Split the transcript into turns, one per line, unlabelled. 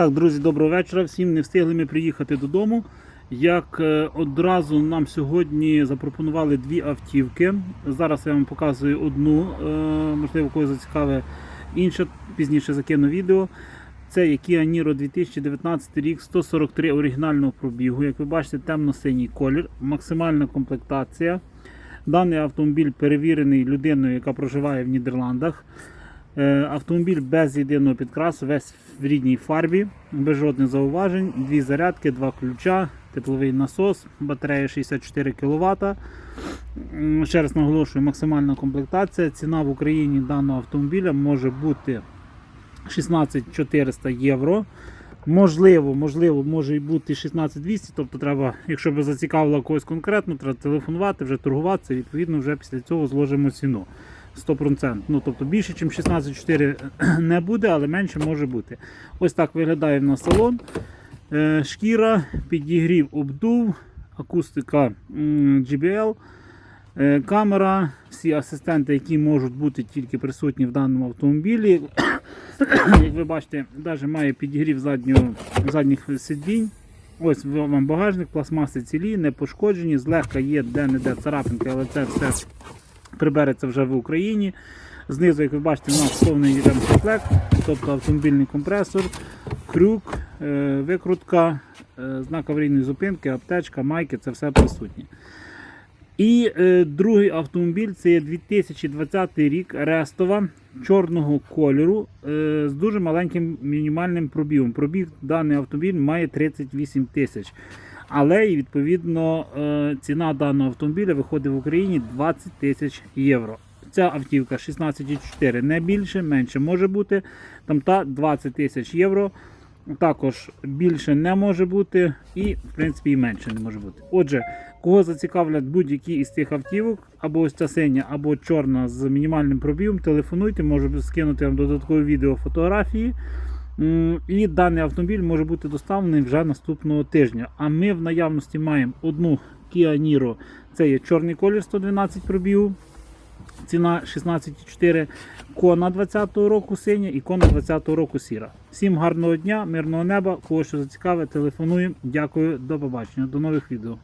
Так, друзі, доброго вечора. Всім не встигли ми приїхати додому. Як е, одразу нам сьогодні запропонували дві автівки. Зараз я вам показую одну, е, можливо, когось зацікаве інше, пізніше закину відео. Це Kia Niro 2019 рік, 143 оригінального пробігу. Як ви бачите, темно-синій колір, максимальна комплектація. Даний автомобіль перевірений людиною, яка проживає в Нідерландах. Е, Автомобіль без єдиного підкрасу, весь в рідній фарбі, без жодних зауважень, дві зарядки, два ключа, тепловий насос, батарея 64 кВт. Ще раз наголошую, максимальна комплектація. Ціна в Україні даного автомобіля може бути 16 400 євро. Можливо, можливо, може і бути 16200, тобто треба, якщо би зацікавило когось конкретно, треба телефонувати, вже торгуватися, відповідно, вже після цього зложимо ціну. 100%. Ну, тобто більше, ніж 16,4 не буде, але менше може бути. Ось так виглядає в нас салон. Е, Шкіра, підігрів, обдув, акустика м, JBL, е, камера, всі асистенти, які можуть бути тільки присутні в даному автомобілі. Як ви бачите, навіть має підігрів заднього, задніх сидінь. Ось вам багажник, пластмаси цілі, не пошкоджені, злегка є де-не-де царапинки, але це все прибереться вже в Україні. Знизу, як ви бачите, у нас повний ремкомплект, тобто автомобільний компресор, крюк, е, викрутка, е, знак аварійної зупинки, аптечка, майки це все присутнє. І е, другий автомобіль це є 2020 рік Рестова чорного кольору е, з дуже маленьким мінімальним пробігом. Пробіг даний автомобіль має 38 тисяч. Але і відповідно е, ціна даного автомобіля виходить в Україні 20 тисяч євро. Ця автівка 16,4 не більше, менше може бути. Там та 20 тисяч євро. Також більше не може бути, і в принципі і менше не може бути. Отже, кого зацікавлять будь-які із цих автівок, або ось ця синя, або чорна з мінімальним пробігом, телефонуйте, можу скинути вам додаткові відео фотографії. І даний автомобіль може бути доставлений вже наступного тижня. А ми в наявності маємо одну Kia Niro, це є чорний колір 112 пробігу. Ціна 16,4 кона 20-го року синя і кона 20-го року сіра. Всім гарного дня, мирного неба. Кого що зацікавить, телефонуємо. Дякую, до побачення, до нових відео.